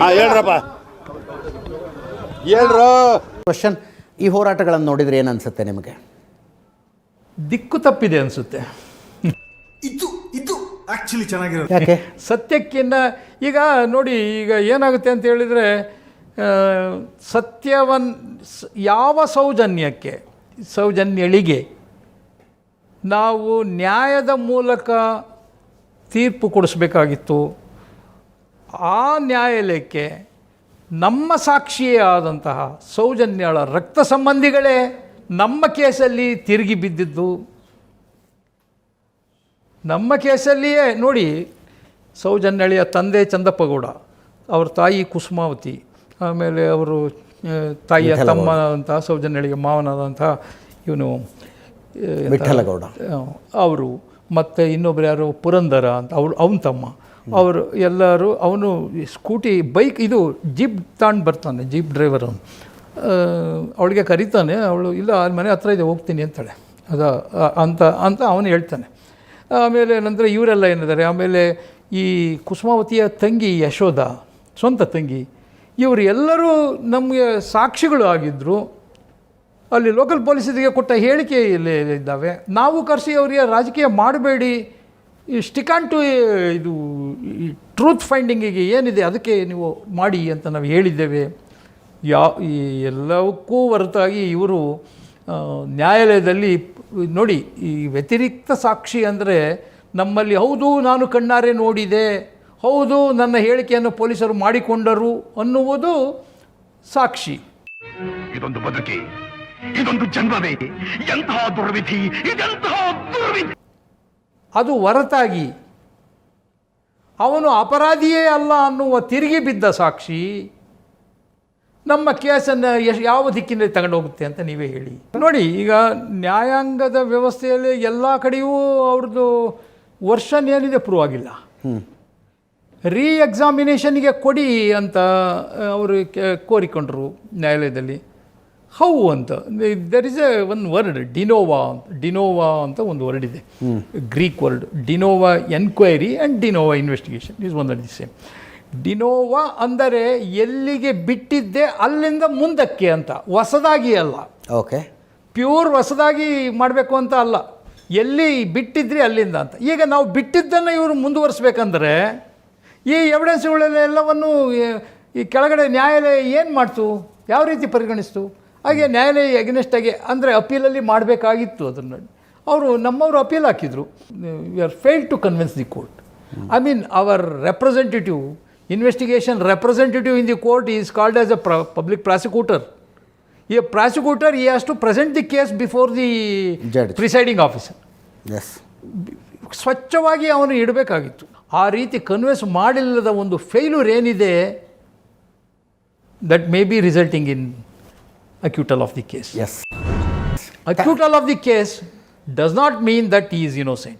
ಹಾಂ ಹೇಳ್ರಪ್ಪ. ಹೇಳ್ರು. ಕ್ವಶನ್ ಈ ಹೋರಾಟಗಳನ್ನು ನೋಡಿದರೆ ಏನು ಅನ್ಸುತ್ತೆ ನಿಮಗೆ? ದಿಕ್ಕು ತಪ್ಪಿದೆ ಅನಿಸುತ್ತೆ. ಇದು ಇದು ಆಕ್ಚುಲಿ ಚೆನ್ನಾಗಿರೋದು ಯಾಕೆ? ಸತ್ಯಕ್ಕಿನ್ನ ಈಗ ನೋಡಿ ಈಗ ಏನಾಗುತ್ತೆ ಅಂತ ಹೇಳಿದರೆ ಸತ್ಯವನ್ ಯಾವ ಸೌಜನ್ಯಕ್ಕೆ ಸೌಜನ್ಯಳಿಗೆ ನಾವು ನ್ಯಾಯದ ಮೂಲಕ ತೀರ್ಪು ಕೊಡಿಸ್ಬೇಕಾಗಿತ್ತು ಆ ನ್ಯಾಯಾಲಯಕ್ಕೆ ನಮ್ಮ ಸಾಕ್ಷಿಯೇ ಆದಂತಹ ಸೌಜನ್ಯಳ ರಕ್ತ ಸಂಬಂಧಿಗಳೇ ನಮ್ಮ ಕೇಸಲ್ಲಿ ತಿರುಗಿ ಬಿದ್ದಿದ್ದು. ನಮ್ಮ ಕೇಸಲ್ಲಿಯೇ ನೋಡಿ ಸೌಜನ್ಯಳಿಯ ತಂದೆ ಚಂದಪ್ಪಗೌಡ ಅವ್ರ ತಾಯಿ ಕುಸುಮಾವತಿ ಆಮೇಲೆ ಅವರು ತಾಯಿಯ ತಮ್ಮನಾದಂಥ ಸೌಜನ್ಯಳಿಗೆ ಮಾವನಾದಂಥ ಇವನು ವಿಠಲಗೌಡ. ಅವರು ಮತ್ತು ಇನ್ನೊಬ್ರು ಯಾರು ಪುರಂದರ ಅಂತ ಅವ್ರು ಅವನ ತಮ್ಮ. ಅವರು ಎಲ್ಲರೂ, ಅವನು ಸ್ಕೂಟಿ, ಬೈಕ್, ಇದು ಜೀಪ್ ತಗೊಂಡು ಬರ್ತಾನೆ, ಜೀಪ್ ಡ್ರೈವರ್ ಅವನು. ಅವಳಿಗೆ ಕರೀತಾನೆ, ಅವಳು, ಇಲ್ಲ, ಅಲ್ಲಿ ಮನೆ ಹತ್ರ ಇದೆ, ಹೋಗ್ತೀನಿ, ಅಂತಾಳೆ. ಅದ ಅಂತ ಅಂತ ಅವನು ಹೇಳ್ತಾನೆ. ಆಮೇಲೆ ನಂತರ ಇವರೆಲ್ಲ ಏನಿದ್ದಾರೆ? ಆಮೇಲೆ ಈ ಕುಸುಮಾವತಿಯ ತಂಗಿ ಯಶೋಧ, ಸ್ವಂತ ತಂಗಿ, ಇವರು ಎಲ್ಲರೂ ನಮಗೆ ಸಾಕ್ಷಿಗಳು ಆಗಿದ್ದರು ಅಲ್ಲಿ ಲೋಕಲ್ ಪೊಲೀಸರಿಗೆ ಕೊಟ್ಟ ಹೇಳಿಕೆ ಇಲ್ಲಿ ಇದ್ದಾವೆ. ನಾವು ಕರೆಸಿ ಅವರಿಗೆ ರಾಜಕೀಯ ಮಾಡಬೇಡಿ ಈ ಸ್ಟಿಕಾನ್ ಟು ಇದು, ಈ ಟ್ರೂತ್ ಫೈಂಡಿಂಗಿಗೆ ಏನಿದೆ, ಅದಕ್ಕೆ ನೀವು ಮಾಡಿ ಅಂತ ನಾವು ಹೇಳಿದ್ದೇವೆ. ಯಾ, ಈ ಎಲ್ಲವಕ್ಕೂ ಹೊರತಾಗಿ ಇವರು ನ್ಯಾಯಾಲಯದಲ್ಲಿ, ನೋಡಿ, ಈ ವ್ಯತಿರಿಕ್ತ ಸಾಕ್ಷಿ ಅಂದರೆ ನಮ್ಮಲ್ಲಿ, ಹೌದು, ನಾನು ಕಣ್ಣಾರೆ ನೋಡಿದೆ, ಹೌದು, ನನ್ನ ಹೇಳಿಕೆಯನ್ನು ಪೊಲೀಸರು ಮಾಡಿಕೊಂಡರು ಅನ್ನುವುದು ಸಾಕ್ಷಿ. ಇದೊಂದು ಬದುಕಿ, ಇದೊಂದು ಜನ್ಮವೇ, ಎಂತಹ ದುರ್ವಿಧಿ, ಇದೆಂತಹ ದುರ್ವಿಧಿ. ಅದು ಹೊರತಾಗಿ ಅವನು ಅಪರಾಧಿಯೇ ಅಲ್ಲ ಅನ್ನುವ ತಿರುಗಿ ಬಿದ್ದ ಸಾಕ್ಷಿ ನಮ್ಮ ಕೇಸನ್ನು ಎಷ್ಟು ಯಾವ ದಿಕ್ಕಿನಲ್ಲಿ ತಗೊಂಡು ಹೋಗುತ್ತೆ ಅಂತ ನೀವೇ ಹೇಳಿ. ನೋಡಿ ಈಗ ನ್ಯಾಯಾಂಗದ ವ್ಯವಸ್ಥೆಯಲ್ಲಿ ಎಲ್ಲ ಕಡೆಯೂ ಅವ್ರದ್ದು ವರ್ಷನ್ ಏನಿದೆ ಪ್ರೂವ್ ಆಗಿಲ್ಲ. ರೀ ಎಕ್ಸಾಮಿನೇಷನ್ಗೆ ಕೊಡಿ ಅಂತ ಅವರು ಕೋರಿಕೊಂಡ್ರು ನ್ಯಾಯಾಲಯದಲ್ಲಿ. ಹೌ ಅಂತ? There is a one word de novo ಅಂತ. ಡಿನೋವಾ ಅಂತ ಒಂದು ವರ್ಡ್ ಇದೆ. Greek word de novo enquiry and de novo investigation is one the same de novo ಅಂದರೆ ಎಲ್ಲಿಗೆ ಬಿಟ್ಟಿದ್ದೆ ಅಲ್ಲಿಂದ ಮುಂದಕ್ಕೆ ಅಂತ. ಹೊಸದಾಗಿ ಅಲ್ಲ. ಓಕೆ ಪ್ಯೂರ್ ಹೊಸದಾಗಿ ಮಾಡಬೇಕು ಅಂತ ಅಲ್ಲ. ಎಲ್ಲಿ ಬಿಟ್ಟಿದ್ರಿ ಅಲ್ಲಿಂದ ಅಂತ. ಈಗ ನಾವು ಬಿಟ್ಟಿದ್ದನ್ನು ಇವರು ಮುಂದುವರಿಸ್ಬೇಕಂದ್ರೆ ಈ ಎವಿಡೆನ್ಸ್ಗಳೆಲ್ಲವನ್ನು ಈ ಕೆಳಗಡೆ ನ್ಯಾಯಾಲಯ ಏನು ಮಾಡ್ತು? ಯಾವ ರೀತಿ ಪರಿಗಣಿಸ್ತು? ಹಾಗೆ ನ್ಯಾಯಾಲಯ ಎಗ್ನೆಸ್ಟಾಗಿ ಅಂದರೆ ಅಪೀಲಲ್ಲಿ ಮಾಡಬೇಕಾಗಿತ್ತು ಅದನ್ನು. ಅವರು ನಮ್ಮವರು ಅಪೀಲ್ ಹಾಕಿದರು. You are fail to convince the court I mean our representative investigation representative in the court is called as a ಪ್ರ ಪಬ್ಲಿಕ್ ಪ್ರಾಸಿಕ್ಯೂಟರ್ ಈ ಪ್ರಾಸಿಕ್ಯೂಟರ್ ಈ has to present the case before the judge presiding officer S ಸ್ವಚ್ಛವಾಗಿ ಅವನು ಇಡಬೇಕಾಗಿತ್ತು. ಆ ರೀತಿ convince ಮಾಡಿಲ್ಲದ ಒಂದು failure ಏನಿದೆ that may be resulting in acquittal of the case. Yes. Acquittal of the case does not mean that he is innocent.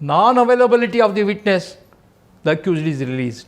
Non availability of the witness, the accused is released.